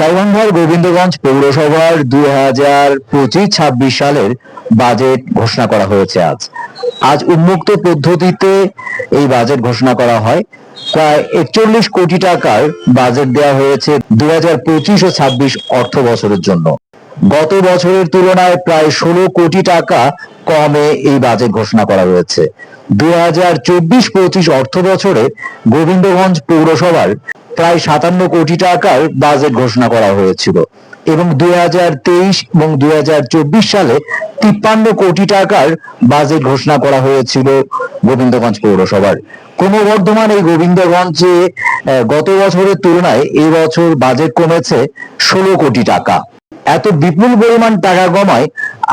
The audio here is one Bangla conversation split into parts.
গাইবান্ধার গোবিন্দগঞ্জ পৌরসভার দুই হাজার পঁচিশ ছাব্বিশ সালের বাজেট ঘোষণা করা হয়েছে আজ। আজ উন্মুক্ত পদ্ধতিতে এই বাজেট ঘোষণা করা হয়। প্রায় একচল্লিশ কোটি টাকার বাজেট দেওয়া হয়েছে দুই হাজার পঁচিশ ও ছাব্বিশ অর্থ বছরের জন্য। গত বছরের তুলনায় প্রায় ষোলো কোটি টাকা কমে এই বাজেট ঘোষণা করা হয়েছে। দুই হাজার চব্বিশ পঁচিশ অর্থ বছরে গোবিন্দগঞ্জ পৌরসভার প্রায় সাতান্ন কোটি টাকার বাজেট ঘোষণা করা হয়েছিল। এবং দুই হাজার তেইশ এবং দুই হাজার চব্বিশ সালে তিপ্পান্ন কোটি টাকার বাজেট ঘোষণা করা হয়েছিল গোবিন্দগঞ্জ পৌরসভার। ক্রমবর্ধমান এই গোবিন্দগঞ্জে গত বছরের তুলনায় এই বছর বাজেট কমেছে ষোলো কোটি টাকা। এত বিপুল পরিমাণ টাকা কমায়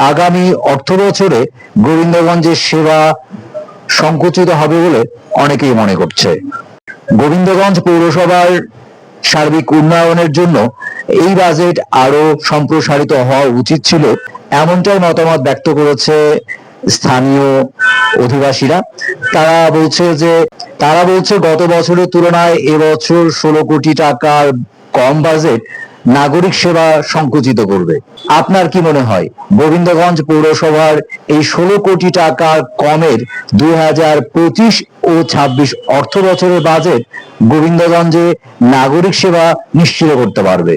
আগামী অর্থ বছরে গোবিন্দগঞ্জের সেবা সংকুচিত হবে বলে অনেকেই মনে করছে। গোবিন্দগঞ্জ পৌরসভার সার্বিক উন্নয়নের জন্য এই বাজেট আরও সম্প্রসারিত হওয়া উচিত ছিল, এমনটাই মতামত ব্যক্ত করেছে স্থানীয় অধিবাসীরা। তারা বলছে যে, তারা বলছে গত বছরের তুলনায় এবছর ষোলো কোটি টাকার কম বাজেট নাগরিক সেবা সংকুচিত করবে। আপনার কি মনে হয়, গোবিন্দগঞ্জ পৌরসভার এই ষোলো কোটি টাকা কমের দুই হাজার পঁচিশ ও ছাব্বিশ অর্থ বছরের বাজেট গোবিন্দগঞ্জে নাগরিক সেবা নিশ্চিত করতে পারবে?